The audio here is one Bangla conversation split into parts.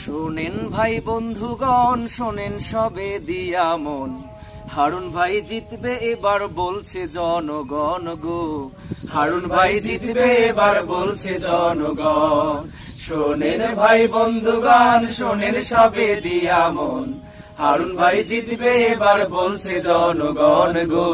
শোনেন ভাই বন্ধুগণ, শোনেন সবে দিয়া মন। হারুন ভাই জিতবে এবার বলছে জনগণ গো। হারুন ভাই জিতবে এবার বলছে জনগণ। শোনেন ভাই বন্ধুগণ, শোনেন সবে দিয়া মন। হারুন ভাই জিতবে এবার বলছে জনগণ গো।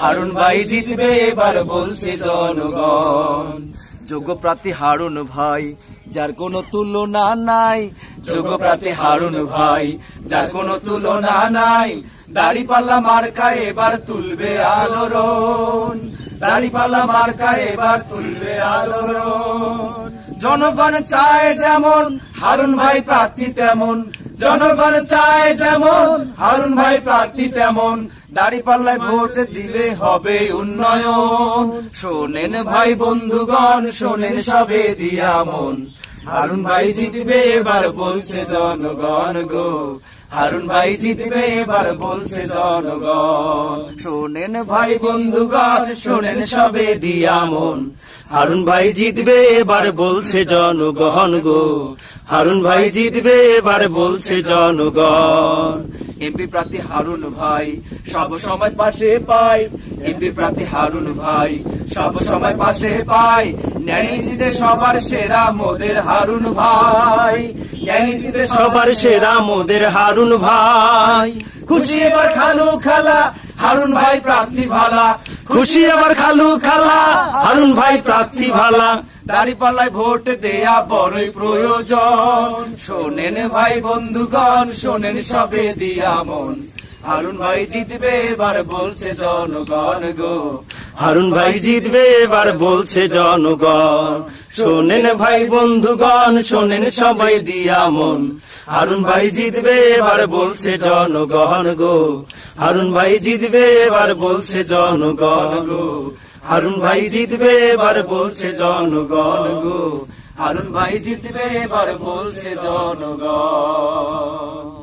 হারুন ভাই জিতবে এবার বলছে জনগণ। যোগ্য প্রার্থী হারুন ভাই, যার কোনো তুলনা নাই যোগ্য প্রার্থী হারুন ভাই, যার কোনো তুলনা নাই। দাড়ি পাল্লা মার্কা এবার তুলবে আলোড়ন। দাড়ি পাল্লা মার্কা এবার তুলবে আলোড়ন। জনগণ চায় যেমন, হারুন ভাই প্রার্থী তেমন। জনগণ চায় যেমন, হারুন ভাই প্রার্থী তেমন। দাড়ি পাল্লায় ভোট দিলে হবে উন্নয়ন। শোনেন ভাই বন্ধুগণ, শোনেন সবে দিয়া মন। হারুন ভাই জিতবে, এবার বলছে জনগণ গো। হারুন ভাই জিতবে, এবার বলছে জনগণ। শোনেন ভাই বন্ধুগণ, শোনেন সবে দিয়া মন। হারুন ভাই জিতবে, এবার বলছে জনগণ গো। হারুন ভাই জিতবে, এবার বলছে জনগণ। এমপি প্রার্থী হারুন ভাই, সব সময় পাশে পাই। এমপি প্রার্থী হারুন ভাই, সব সময় পাশে পাই। ন্যায় নীতিতে সবার সেরা মোদের হারুন ভাই। সবার সেরা মোদের হারুন ভাই। খুশি এবার খালু খালা, হারুন ভাই প্রার্থী ভালা। খুশি এবার খালু খালা, হারুন ভাই প্রার্থী ভালা। দাড়ি পাল্লায় ভোট দেয়া বড়ই প্রয়োজন। শোনেন ভাই বন্ধুগণ, শোনেন সবে দিয়া মন। হারুন ভাই জিতবে, এবার বলছে জনগণ গো। হারুন ভাই জিতবে এবার বলছে জনগণ। শোনেন ভাই বন্ধুগণ, শোনেন সবাই দিয়া মন। হারুন ভাই জিতবে এবার বলছে জনগণ গো। হারুন ভাই জিতবে এবার বলছে জনগণ গো। হারুন ভাই জিতবে এবার বলছে জনগণ গো। হারুন ভাই জিতবে এবার বলছে জনগণ।